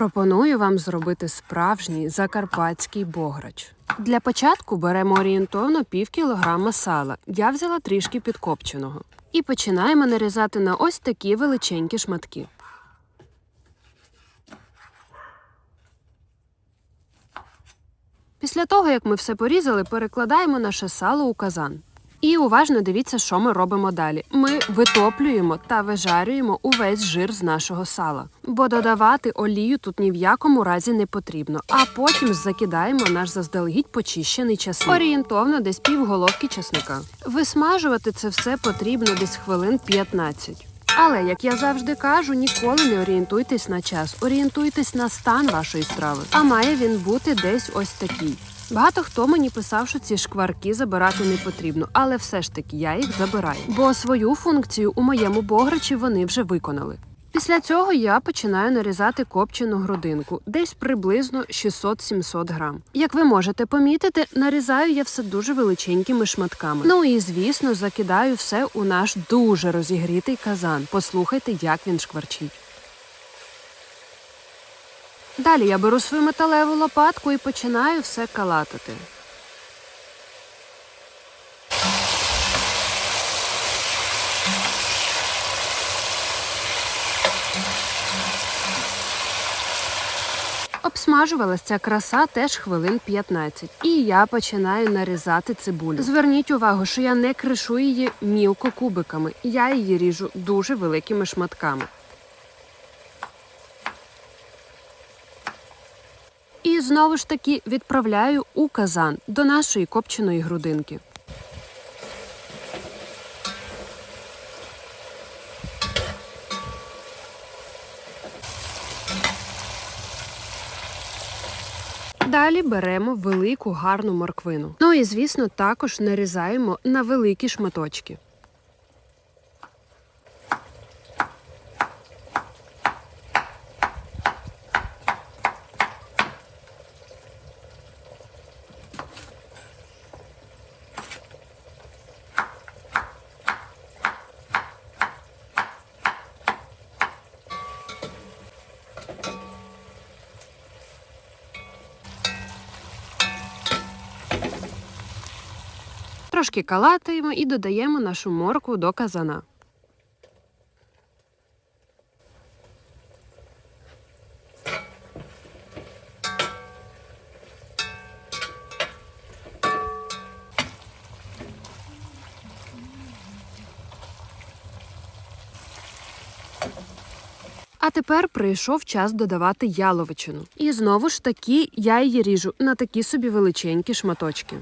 Пропоную вам зробити справжній закарпатський бограч. Для початку беремо орієнтовно пів кілограма сала. Я взяла трішки підкопченого. І починаємо нарізати на ось такі величенькі шматки. Після того, як ми все порізали, перекладаємо наше сало у казан. І уважно дивіться, що ми робимо далі. Ми витоплюємо та вижарюємо увесь жир з нашого сала, бо додавати олію тут ні в якому разі не потрібно. А потім закидаємо наш заздалегідь почищений часник. Орієнтовно десь півголовки часника. Висмажувати це все потрібно десь хвилин 15. Але, як я завжди кажу, ніколи не орієнтуйтесь на час, орієнтуйтесь на стан вашої страви. А має він бути десь ось такий. Багато хто мені писав, що ці шкварки забирати не потрібно, але все ж таки я їх забираю, бо свою функцію у моєму бограчі вони вже виконали. Після цього я починаю нарізати копчену грудинку, десь приблизно 600-700 грам. Як ви можете помітити, нарізаю я все дуже величенькими шматками. Ну і звісно, закидаю все у наш дуже розігрітий казан. Послухайте, як він шкварчить. Далі я беру свою металеву лопатку і починаю все калатати. Обсмажувалась ця краса теж хвилин 15. І я починаю нарізати цибулю. Зверніть увагу, що я не кришу її мілко кубиками, я її ріжу дуже великими шматками. Знову ж таки відправляю у казан до нашої копченої грудинки. Далі беремо велику гарну морквину. Ну і звісно, також нарізаємо на великі шматочки. Трошки калатаємо і додаємо нашу моркву до казана. А тепер прийшов час додавати яловичину. І знову ж таки я її ріжу на такі собі величенькі шматочки.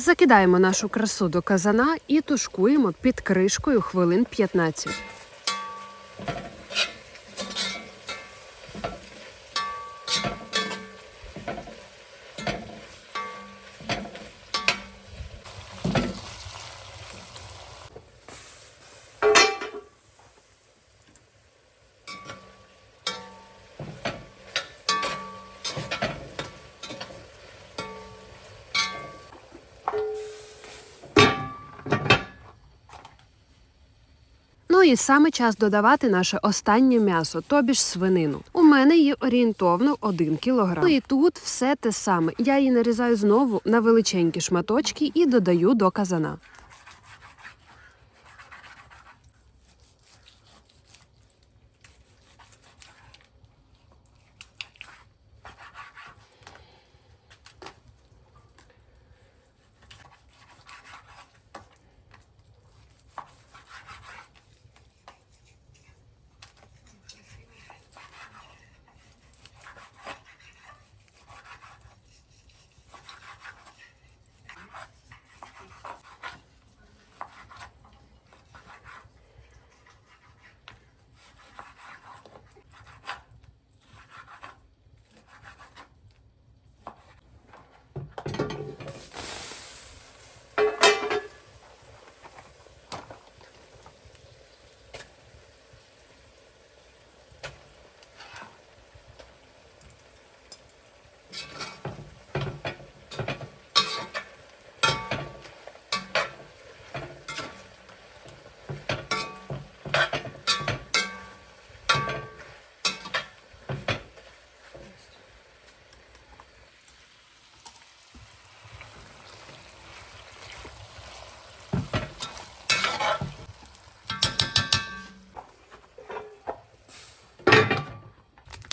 Закидаємо нашу красу до казана і тушкуємо під кришкою хвилин 15. Ну і саме час додавати наше останнє м'ясо, тобі ж свинину. У мене є орієнтовно 1 кілограм. Ну і тут все те саме. Я її нарізаю знову на величенькі шматочки і додаю до казана.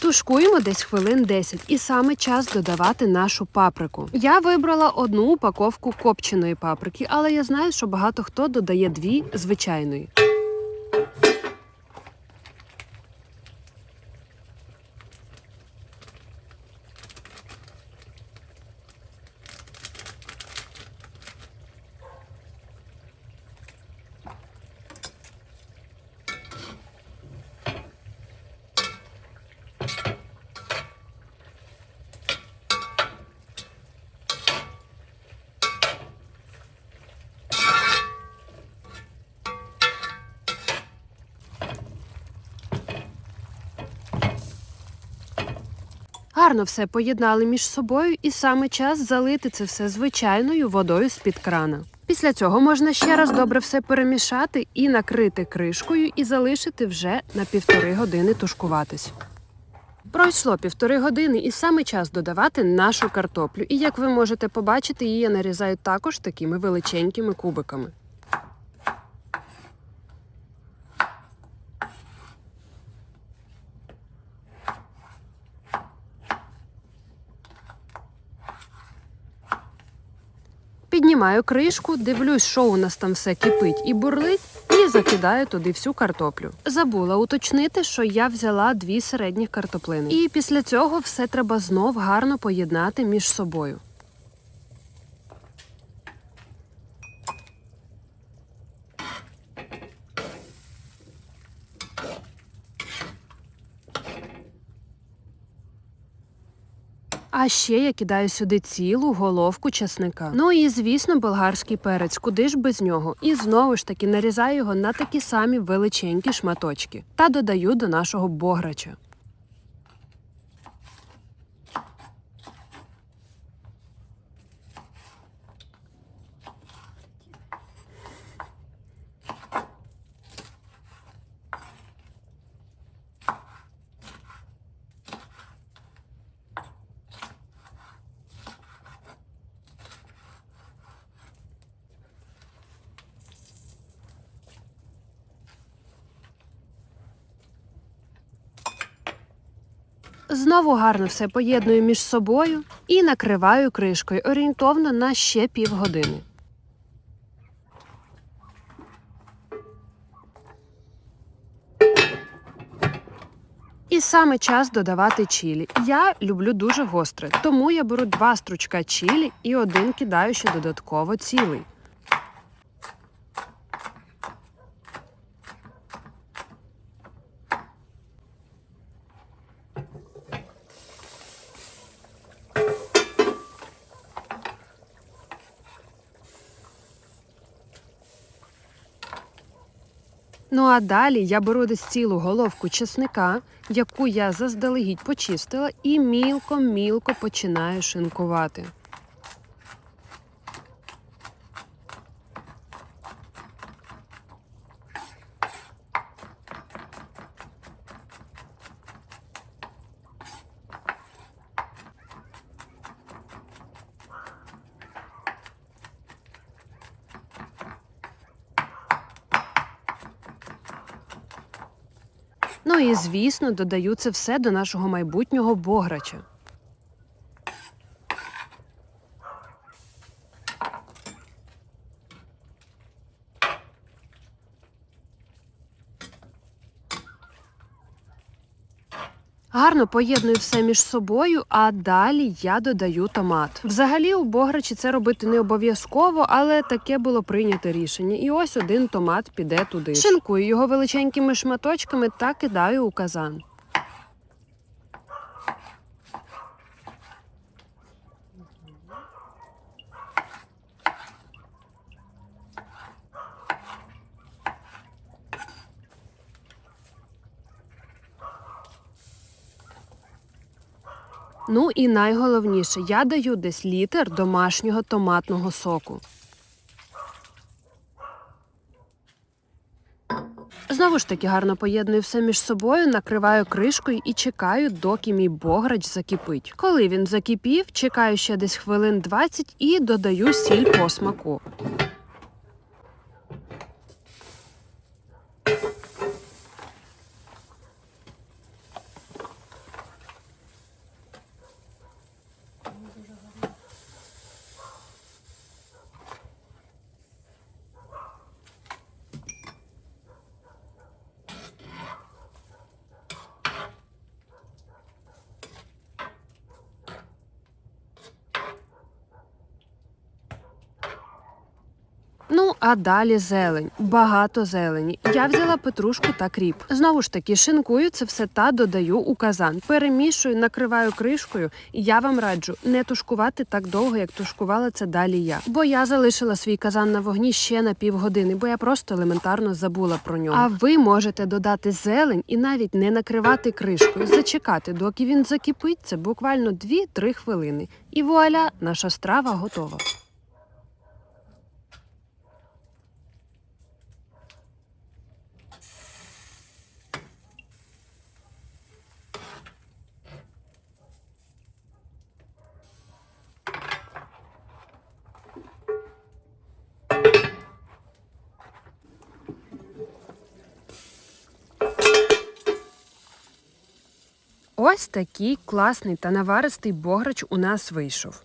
Тушкуємо десь хвилин 10 і саме час додавати нашу паприку. Я вибрала одну упаковку копченої паприки, але я знаю, що багато хто додає дві звичайної. Гарно все поєднали між собою, і саме час залити це все звичайною водою з-під крана. Після цього можна ще раз добре все перемішати і накрити кришкою, і залишити вже на півтори години тушкуватись. Пройшло півтори години, і саме час додавати нашу картоплю. І як ви можете побачити, її я нарізаю також такими величенькими кубиками. Піднімаю кришку, дивлюсь, що у нас там все кипить і бурлить, і закидаю туди всю картоплю. Забула уточнити, що я взяла дві середніх картоплини. І після цього все треба знов гарно поєднати між собою. А ще я кидаю сюди цілу головку чесника. Ну і звісно, болгарський перець, куди ж без нього. І знову ж таки нарізаю його на такі самі величенькі шматочки та додаю до нашого бограча. Знову гарно все поєдную між собою і накриваю кришкою орієнтовно на ще півгодини. І саме час додавати чілі. Я люблю дуже гостре, тому я беру два стручка чілі і один кидаю ще додатково цілий. Ну а далі я беру десь цілу головку чесника, яку я заздалегідь почистила, і мілко-мілко починаю шинкувати. Ну і звісно, додаю це все до нашого майбутнього бограча. Гарно поєдную все між собою, а далі я додаю томат. Взагалі у бограчі це робити не обов'язково, але таке було прийнято рішення. І ось один томат піде туди. Шинкую його величенькими шматочками та кидаю у казан. Ну і найголовніше, я даю десь літр домашнього томатного соку. Знову ж таки гарно поєдную все між собою, накриваю кришкою і чекаю, доки мій бограч закипить. Коли він закипів, чекаю ще десь хвилин 20 і додаю сіль по смаку. Ну а далі зелень, багато зелені. Я взяла петрушку та кріп. Знову ж таки, шинкую це все та додаю у казан. Перемішую, накриваю кришкою. І я вам раджу не тушкувати так довго, як тушкувала це далі я. Бо я залишила свій казан на вогні ще на півгодини, бо я просто елементарно забула про нього. А ви можете додати зелень і навіть не накривати кришкою, зачекати, доки він закипить. Це буквально 2-3 хвилини. І вуаля, наша страва готова. Ось такий класний та наваристий бограч у нас вийшов.